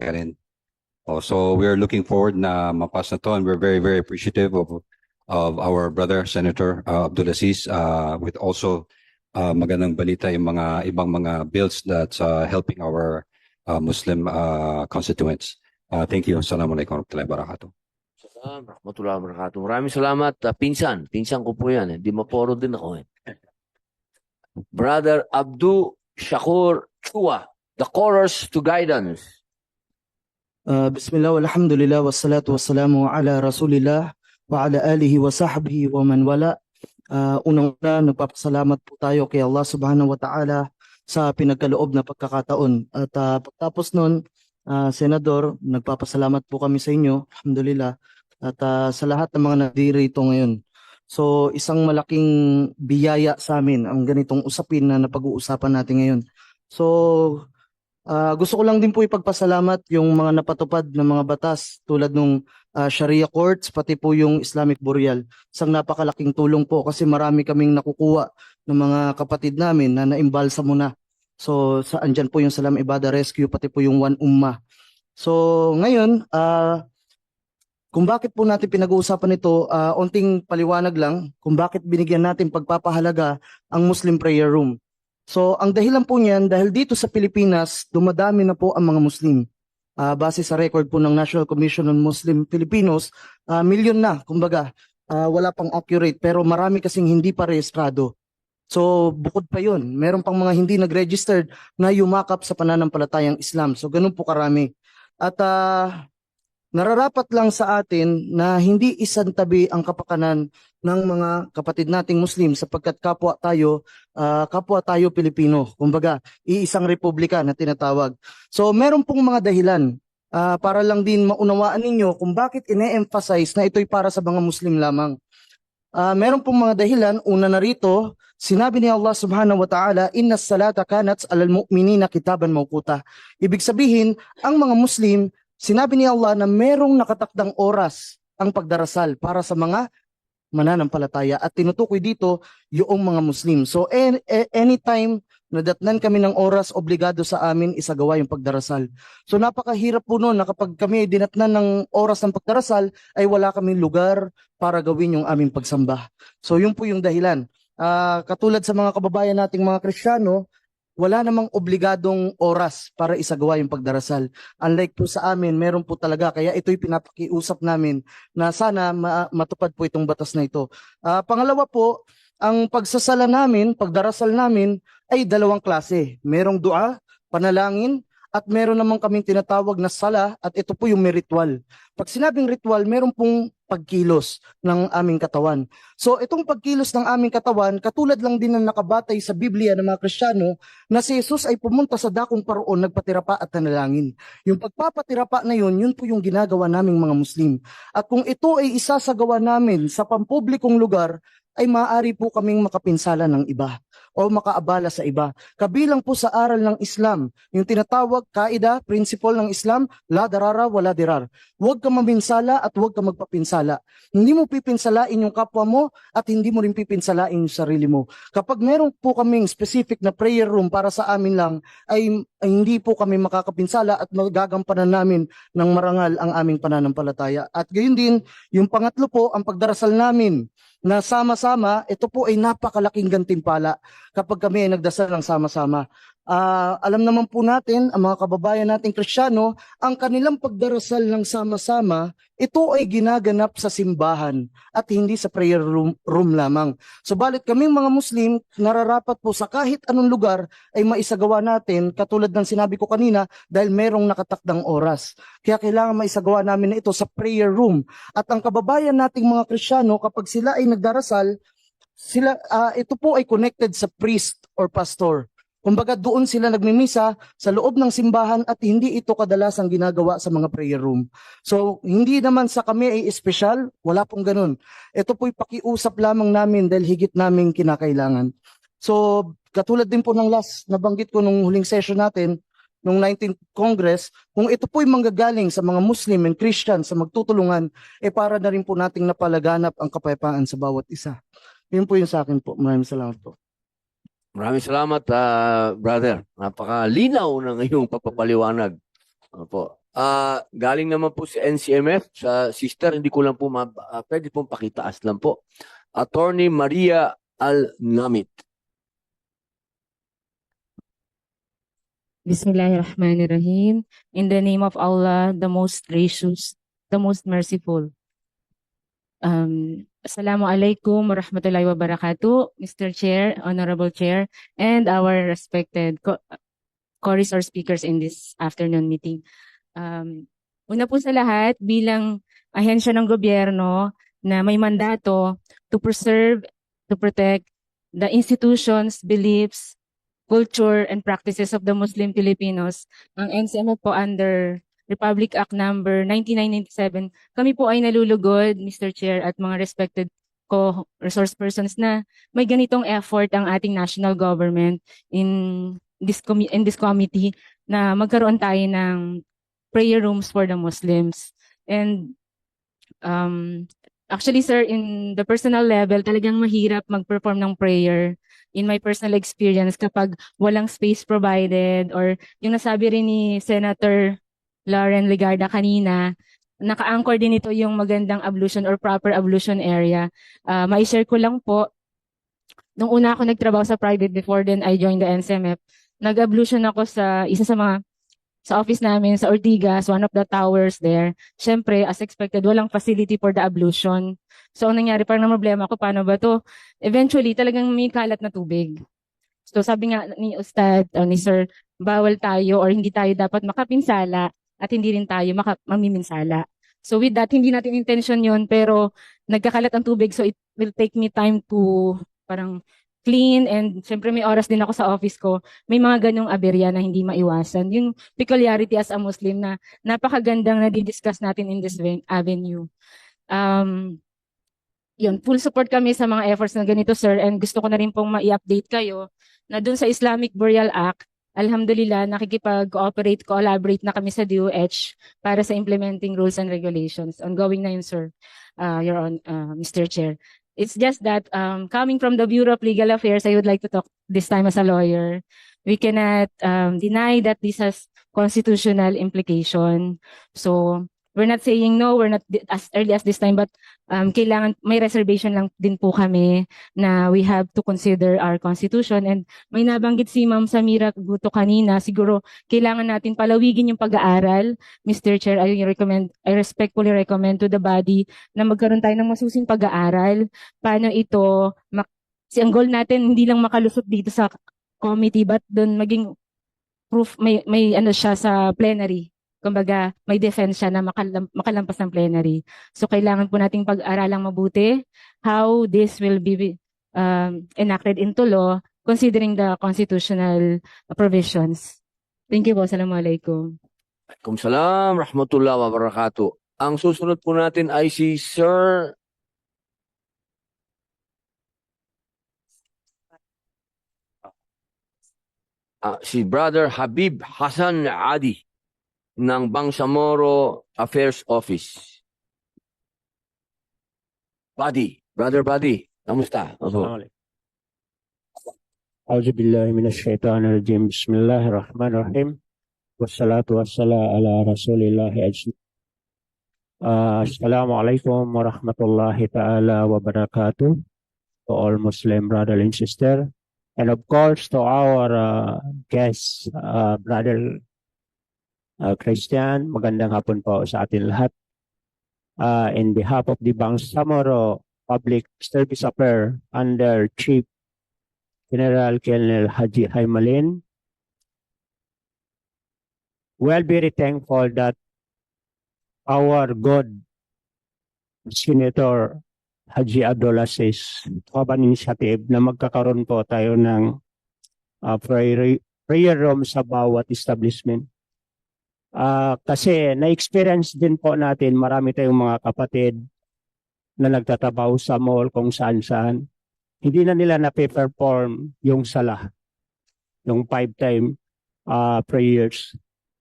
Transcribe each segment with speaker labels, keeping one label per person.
Speaker 1: rin. Oh, so we're looking forward na mapas na to and we're very, very appreciative of of our brother Senator uh, Abdulaziz uh, with also uh, magandang balita yung mga ibang mga bills that's uh, helping our uh, Muslim uh, constituents. Uh, thank you. Assalamualaikum warahmatullahi wabarakatuh.
Speaker 2: Salam, rahmatullahi wabarakatuh. Maraming salamat. ah, pinsan, pinsan ko po yan. Eh. Di maporo din ako eh. Brother Abdu Shakur Chua, the chorus to guidance.
Speaker 3: Uh, Bismillah, walhamdulillah, wassalatu wassalamu ala rasulillah wa ala alihi wa sahbihi wa man wala. Uh, Unang-una, nagpapasalamat po tayo kay Allah subhanahu wa ta'ala sa pinagkaloob na pagkakataon. At uh, pagtapos nun, uh, Senador, nagpapasalamat po kami sa inyo, alhamdulillah, at uh, sa lahat ng mga nadirito ngayon. So, isang malaking biyaya sa amin ang ganitong usapin na napag-uusapan natin ngayon. So, Ah, gusto ko lang din po ipagpasalamat yung mga napatupad na mga batas tulad nung ah, Sharia courts pati po yung Islamic burial. Isang napakalaking tulong po kasi marami kaming nakukuha ng mga kapatid namin na naimbalsa mo na. So sa andyan po yung Salam Ibada Rescue pati po yung One Ummah. So ngayon, ah kung bakit po natin pinag-uusapan ito, ah, onting paliwanag lang kung bakit binigyan natin pagpapahalaga ang Muslim prayer room. So, ang dahilan po niyan, dahil dito sa Pilipinas, dumadami na po ang mga Muslim. Ah, base sa record po ng National Commission on Muslim Filipinos, ah, milyon na, kumbaga, ah, wala pang accurate, pero marami kasing hindi pa rehistrado. So, bukod pa yun, meron pang mga hindi nag-registered na yumakap sa pananampalatayang Islam. So, ganun po karami. At ah, nararapat lang sa atin na hindi isantabi ang kapakanan ng mga kapatid nating Muslim sapagkat kapwa tayo ah, kapwa tayo Pilipino. Kumbaga, iisang republika na tinatawag. So, meron pong mga dahilan ah, para lang din maunawaan ninyo kung bakit ine-emphasize na ito'y para sa mga Muslim lamang. Ah, meron pong mga dahilan. Una na rito, sinabi ni Allah subhanahu wa ta'ala, Inna salata kanat alal mu'minina kitaban mawkuta. Ibig sabihin, ang mga Muslim, sinabi ni Allah na merong nakatakdang oras ang pagdarasal para sa mga mananampalataya at tinutukoy dito yung mga Muslim. So anytime na datnan kami ng oras, obligado sa amin isagawa yung pagdarasal. So napakahirap po noon na kapag kami dinatnan ng oras ng pagdarasal ay wala kaming lugar para gawin yung aming pagsamba. So yun po yung dahilan. Ah, katulad sa mga kababayan nating mga Kristiyano, wala namang obligadong oras para isagawa yung pagdarasal. Unlike po sa amin, meron po talaga. Kaya ito'y pinapakiusap namin na sana ma- matupad po itong batas na ito. Ah, pangalawa po, ang pagsasala namin, pagdarasal namin ay dalawang klase. Merong dua, panalangin, at meron naman kaming tinatawag na sala at ito po yung may ritual. Pag sinabing ritual, meron pong pagkilos ng aming katawan. So itong pagkilos ng aming katawan, katulad lang din ng nakabatay sa Biblia ng mga Kristiyano na si Jesus ay pumunta sa dakong paroon, nagpatirapa at nanalangin. Yung pagpapatirapa na yun, yun po yung ginagawa naming mga Muslim. At kung ito ay isasagawa namin sa pampublikong lugar, ay maaari po kaming makapinsala ng iba o makaabala sa iba. Kabilang po sa aral ng Islam, yung tinatawag kaida, principle ng Islam, la darara wala dirar. Huwag ka maminsala at huwag ka magpapinsala. Hindi mo pipinsalain yung kapwa mo at hindi mo rin pipinsalain yung sarili mo. Kapag meron po kaming specific na prayer room para sa amin lang, ay, ay hindi po kami makakapinsala at magagampanan namin ng marangal ang aming pananampalataya. At gayon din, yung pangatlo po, ang pagdarasal namin na sama-sama, ito po ay napakalaking gantimpala kapag kami ay nagdasal ng sama-sama. Ah, alam naman po natin, ang mga kababayan nating Kristiyano, ang kanilang pagdarasal ng sama-sama, ito ay ginaganap sa simbahan at hindi sa prayer room, room lamang. Subalit kaming mga Muslim, nararapat po sa kahit anong lugar ay maisagawa natin, katulad ng sinabi ko kanina, dahil merong nakatakdang oras. Kaya kailangan maisagawa namin na ito sa prayer room. At ang kababayan nating mga Kristiyano, kapag sila ay nagdarasal, sila ah, ito po ay connected sa priest or pastor. Kumbaga doon sila nagmimisa sa loob ng simbahan at hindi ito kadalasang ginagawa sa mga prayer room. So hindi naman sa kami ay espesyal, wala pong ganun. Ito po'y pakiusap lamang namin dahil higit naming kinakailangan. So katulad din po ng last nabanggit ko nung huling session natin, nung 19th Congress, kung ito po'y manggagaling sa mga Muslim and Christian sa magtutulungan, eh para na rin po nating napalaganap ang kapayapaan sa bawat isa. Yun po yung sa akin po. Maraming salamat po.
Speaker 2: Maraming salamat, ah, brother. Napakalinaw ng iyong pagpapaliwanag. Opo. Ah, galing naman po si NCMF sa sister, hindi ko lang po ma ah, pwede pong pakitaas lang po. Attorney Maria Al-Namit.
Speaker 4: Bismillahirrahmanirrahim. In the name of Allah, the most gracious, the most merciful. Um, Assalamualaikum warahmatullahi wabarakatuh, Mr. Chair, Honorable Chair, and our respected co- chorus or speakers in this afternoon meeting. Um, una po sa lahat, bilang ahensya ng gobyerno na may mandato to preserve, to protect the institutions, beliefs, culture and practices of the Muslim Filipinos, ang NCMF po under Republic Act number 9997, kami po ay nalulugod, Mr. Chair, at mga respected co-resource persons na may ganitong effort ang ating national government in this, in this committee na magkaroon tayo ng prayer rooms for the Muslims. And um, actually, sir, in the personal level, talagang mahirap mag-perform ng prayer in my personal experience kapag walang space provided or yung nasabi rin ni Senator Lauren Legarda kanina, naka-anchor din ito yung magandang ablution or proper ablution area. Uh, mai-share ko lang po, nung una ako nagtrabaho sa private before then I joined the NCMF, nag-ablution ako sa isa sa mga sa office namin sa Ortigas, one of the towers there. Siyempre, as expected, walang facility for the ablution. So, ang nangyari, parang na problema ko, paano ba to? Eventually, talagang may kalat na tubig. So, sabi nga ni Ustad, o ni Sir, bawal tayo or hindi tayo dapat makapinsala at hindi rin tayo maka, mamiminsala. So, with that, hindi natin intention yon pero nagkakalat ang tubig so it will take me time to parang clean and syempre may oras din ako sa office ko. May mga ganyong aberya na hindi maiwasan. Yung peculiarity as a Muslim na napakagandang na discuss natin in this ven- avenue. Um, yun, full support kami sa mga efforts na ganito, sir. And gusto ko na rin pong ma-update kayo na dun sa Islamic Burial Act, Alhamdulillah, nakikipag-cooperate, collaborate na kami sa DOH para sa implementing rules and regulations. Ongoing na yun, sir, uh, Your Hon- uh, Mr. Chair. It's just that um, coming from the Bureau of Legal Affairs, I would like to talk this time as a lawyer. We cannot um, deny that this has constitutional implication. So we're not saying no, we're not as early as this time, but um, kailangan may reservation lang din po kami na we have to consider our constitution. And may nabanggit si Ma'am Samira Guto kanina, siguro kailangan natin palawigin yung pag-aaral. Mr. Chair, I recommend, I respectfully recommend to the body na magkaroon tayo ng masusing pag-aaral. Paano ito, si ang goal natin hindi lang makalusot dito sa committee but doon maging proof may may ano siya sa plenary. Kumbaga, may defense siya na makalam, makalampas ng plenary. So kailangan po nating pag-aralang mabuti how this will be um, enacted into law considering the constitutional provisions. Thank you po. Assalamualaikum.
Speaker 2: Waalaikumsalam rahmatullah wa barakatuh. Ang susunod po natin ay si Sir Ah, si Brother Habib Hassan Adi ng Bangsamoro Affairs Office. Buddy, Brother Buddy, kamusta? Opo.
Speaker 5: أعوذ بالله من الشيطان الرجيم بسم الله الرحمن الرحيم والصلاة والسلام على رسول الله أجمعين uh, Assalamu alaikum wa rahmatullahi ta'ala wa barakatuh to all Muslim brother and sister and of course to our uh, guests uh, brother uh, Christian magandang hapon po sa atin lahat uh, in behalf of the Bangsamoro Public Service Affair under Chief General Colonel Haji Haimalin. We're very thankful that our good Senator Haji Abdulaziz Kaban Initiative na magkakaroon po tayo ng uh, prayer, prayer room sa bawat establishment. Ah, kasi na-experience din po natin marami tayong mga kapatid na nagtatabaho sa mall kung saan-saan hindi na nila na-perform yung sala, yung five-time uh, prayers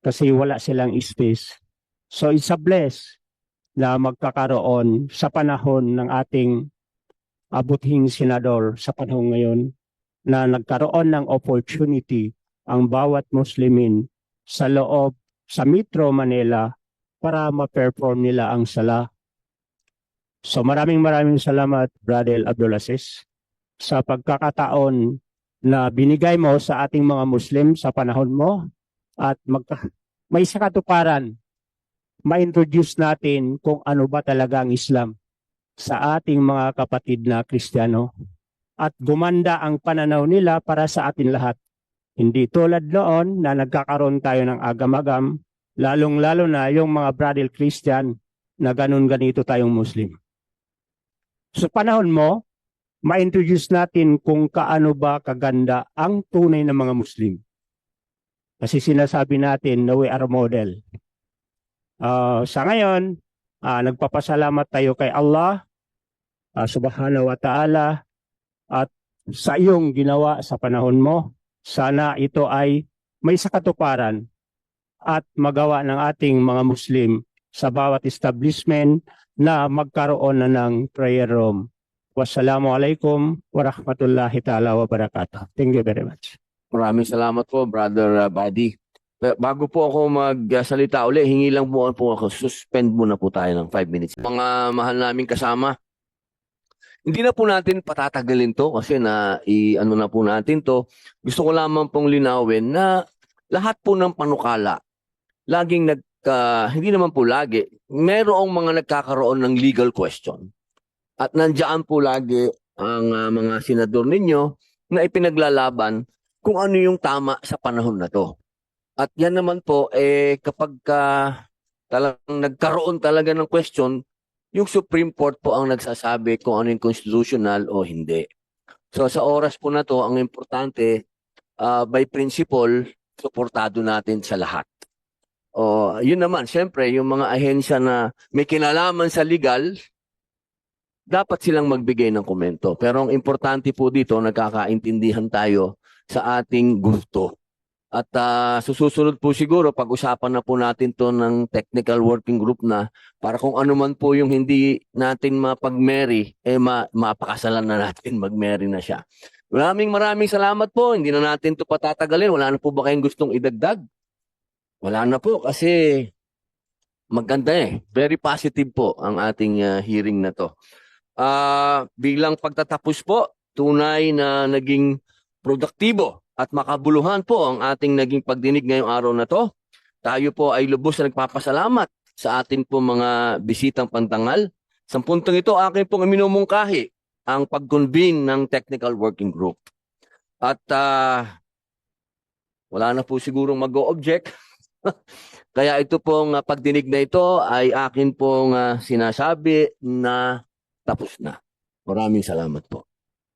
Speaker 5: kasi wala silang space. So it's a bless na magkakaroon sa panahon ng ating abuting senador sa panahon ngayon na nagkaroon ng opportunity ang bawat Muslimin sa loob sa Metro Manila para ma-perform nila ang sala. So maraming maraming salamat, Brother Abdulaziz, sa pagkakataon na binigay mo sa ating mga Muslim sa panahon mo at magka- may isa katuparan, ma-introduce natin kung ano ba talaga ang Islam sa ating mga kapatid na Kristiyano at gumanda ang pananaw nila para sa atin lahat. Hindi tulad noon na nagkakaroon tayo ng agam-agam, lalong-lalo na yung mga brother Christian na ganun ganito tayong Muslim. Sa panahon mo, ma-introduce natin kung kaano ba kaganda ang tunay na mga Muslim. Kasi sinasabi natin na we are model. Ah, sa ngayon, ah, nagpapasalamat tayo kay Allah ah, subhanahu wa ta'ala at sa iyong ginawa sa panahon mo. Sana ito ay may sakatuparan at magawa ng ating mga Muslim sa bawat establishment na magkaroon na ng prayer room. Wassalamualaikum warahmatullahi ta'ala wabarakatuh. Thank you very much.
Speaker 2: Maraming salamat po, Brother uh, Buddy. Bago po ako magsalita uli, hingi lang po ako, suspend muna po tayo ng 5 minutes. Mga mahal naming kasama, hindi na po natin patatagalin to kasi na i ano na po natin to. Gusto ko lamang pong linawin na lahat po ng panukala laging nagka hindi naman po lagi merong mga nagkakaroon ng legal question. At nandiyan po lagi ang ah, mga senador ninyo na ipinaglalaban kung ano yung tama sa panahon na to. At yan naman po, eh, kapag ka talagang nagkaroon talaga ng question, yung Supreme Court po ang nagsasabi kung ano yung constitutional o hindi. So sa oras po na to, ang importante, ah, by principle, suportado natin sa lahat. O, yun naman, syempre, yung mga ahensya na may kinalaman sa legal, dapat silang magbigay ng komento. Pero ang importante po dito, nagkakaintindihan tayo sa ating gusto. At ah, susunod po siguro, pag-usapan na po natin to ng technical working group na para kung ano man po yung hindi natin mapag-marry, eh ma mapakasalan na natin, mag-marry na siya. Maraming maraming salamat po. Hindi na natin to patatagalin. Wala na po ba kayong gustong idagdag? Wala na po kasi maganda eh. Very positive po ang ating ah, hearing na to. Ah, bilang pagtatapos po, tunay na naging produktibo at makabuluhan po ang ating naging pagdinig ngayong araw na to. Tayo po ay lubos na nagpapasalamat sa atin po mga bisitang pantangal. Sa puntong ito, akin pong minumungkahi ang pag-convene ng technical working group. At ah, wala na po sigurong mag-o-object. Kaya ito pong ah, pagdinig na ito ay akin pong ah, sinasabi na tapos na. Maraming salamat po.